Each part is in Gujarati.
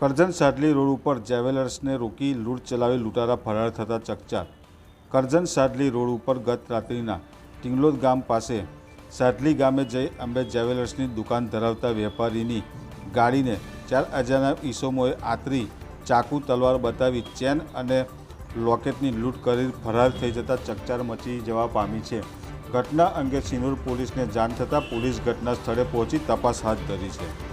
કરજણ સાડલી રોડ ઉપર જેવેલર્સને રોકી લૂંટ ચલાવી લૂંટારા ફરાર થતા ચકચાર. કરજણ સાડલી રોડ ઉપર ગત રાત્રિના ટિંગલોદ ગામ પાસે સાડલી ગામે જઈ અંબે જેવેલર્સની દુકાન ધરાવતા વેપારીની ગાડીને ચાર અજાના ઈસમોએ આતરી ચાકુ તલવાર બતાવી ચેન અને લોકેટની લૂંટ કરી ફરાર થઈ જતા ચકચાર મચી જવા પામી છે. ઘટના અંગે સિનોર પોલીસને જાણ થતાં પોલીસ ઘટના સ્થળે પહોંચી તપાસ હાથ ધરી છે.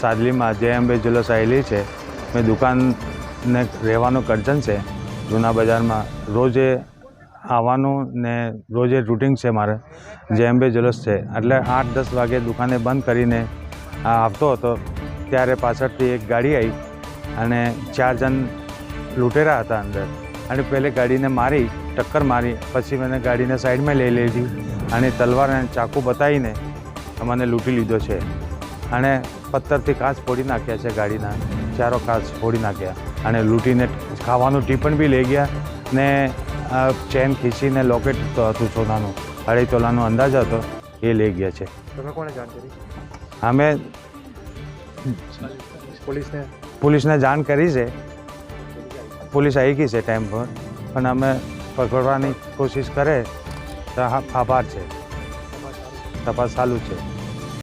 સાદલીમાં જય અંબે જ્વેલર્સ આવેલી છે. મેં દુકાનને રહેવાનું કરજન છે. જૂના બજારમાં રોજે આવવાનું ને રોજે રૂટિન છે મારે. જય અંબે જ્વેલર્સ છે. એટલે આઠ દસ વાગે દુકાને બંધ કરીને આવતો હતો. ત્યારે પાછળથી એક ગાડી આવી અને ચાર જણ લૂંટેરા હતા અંદર. અને પહેલે ગાડીને મારી, ટક્કર મારી. પછી મને ગાડીને સાઈડમાં લઈ લીધી અને તલવાર અને ચાકુ બતાવીને મને લૂંટી લીધો છે. અને પથ્થરથી કાચ ફોડી નાખ્યા છે ગાડીના ચારો કાચ ફોડી નાખ્યા અને લૂંટીને ખાવાનું ટીપણ બી લઈ ગયા ને ચેન ખીચીને લોકેટ તો હતું સોનાનું અઢી તોલાનો અંદાજ હતો એ લઈ ગયા છે. તમે કોને જાણ કરી? અમે પોલીસને? પોલીસને જાણ કરી છે. પોલીસ આવી ગઈ છે ટાઈમ પર પણ અમે પકડવાની કોશિશ કરે તો આભાર છે. તપાસ ચાલુ છે.